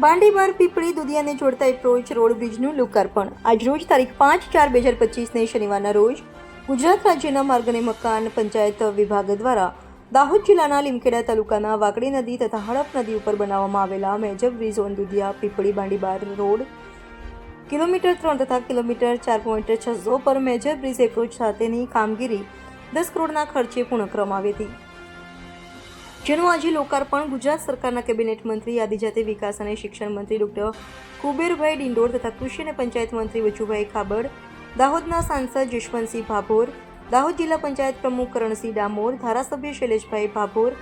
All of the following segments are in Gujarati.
બાંડીબાર પીપળી દુધિયાને જોડતા એપ્રોચ રોડ બ્રિજનું લોકાર્પણ. આજરોજ તારીખ પાંચ ચાર બે હજાર પચીસને શનિવારના રોજ ગુજરાત રાજ્યના માર્ગ અને મકાન પંચાયત વિભાગ દ્વારા દાહોદ જિલ્લાના લીમખેડા તાલુકાના વાકડી નદી તથા હડપ નદી ઉપર બનાવવામાં આવેલા major bridge on Dudhiya Pipli Bandibar road kilometer ત્રણ તથા કિલોમીટર ચાર પોઈન્ટ છસો પર મેજર બ્રિજ એપ્રોચ સાથેની કામગીરી દસ કરોડના ખર્ચે પૂર્ણ કરવામાં આવી હતી. જેનું આજે લોકાર્પણ ગુજરાત સરકારના કેબિનેટ મંત્રી, આદિજાતિ વિકાસ અને શિક્ષણ મંત્રી ડોક્ટર કુબેરભાઈ ડિંડોર તથા કૃષિ અને પંચાયત મંત્રી વજુભાઈ ખાબડ, દાહોદના સાંસદ જશવંતસિંહ ભાભોર, દાહોદ જિલ્લા પંચાયત પ્રમુખ કરણસિંહ ડામોર, ધારાસભ્ય શૈલેષભાઈ ભાભોર,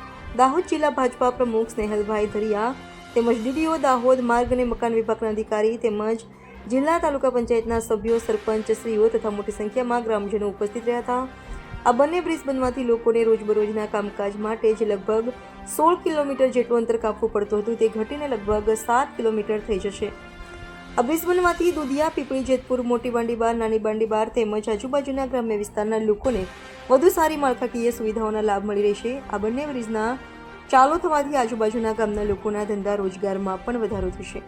દાહોદ જિલ્લા ભાજપા પ્રમુખ સ્નેહલભાઈ ધરિયા તેમજ ડીડીઓ દાહોદ માર્ગ અને મકાન વિભાગના અધિકારી તેમજ જિલ્લા તાલુકા પંચાયતના સભ્યો, સરપંચ, શ્રીઓ તથા મોટી સંખ્યામાં ગ્રામજનો ઉપસ્થિત રહ્યા હતા. આ બંને બ્રિજ બનવાથી લોકોને રોજબરોજના કામકાજ માટે જે લગભગ સોળ કિલોમીટર જેટલું અંતર કાપવું પડતું હતું. તે ઘટીને લગભગ સાત કિલોમીટર થઈ જશે. આ બ્રિજ બનવાથી દુધિયા, પીપળી, જેતપુર, મોટી બાંડીબાર નાની બાંડીબાર તેમજ આજુબાજુના ગ્રામ્ય વિસ્તારના લોકોને વધુ સારી માળખાકીય સુવિધાઓના લાભ મળી રહેશે. આ બંને બ્રિજના ચાલુ થવાથી આજુબાજુના ગામના લોકોના ધંધા રોજગારમાં પણ વધારો થશે.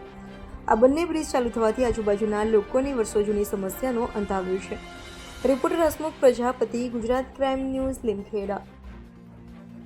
આ બંને બ્રિજ ચાલુ થવાથી આજુબાજુના લોકોની વર્ષો જૂની સમસ્યાનો અંત આવ્યો છે. Reporter Hasmukh Prajapati Gujarat crime news Limkheda.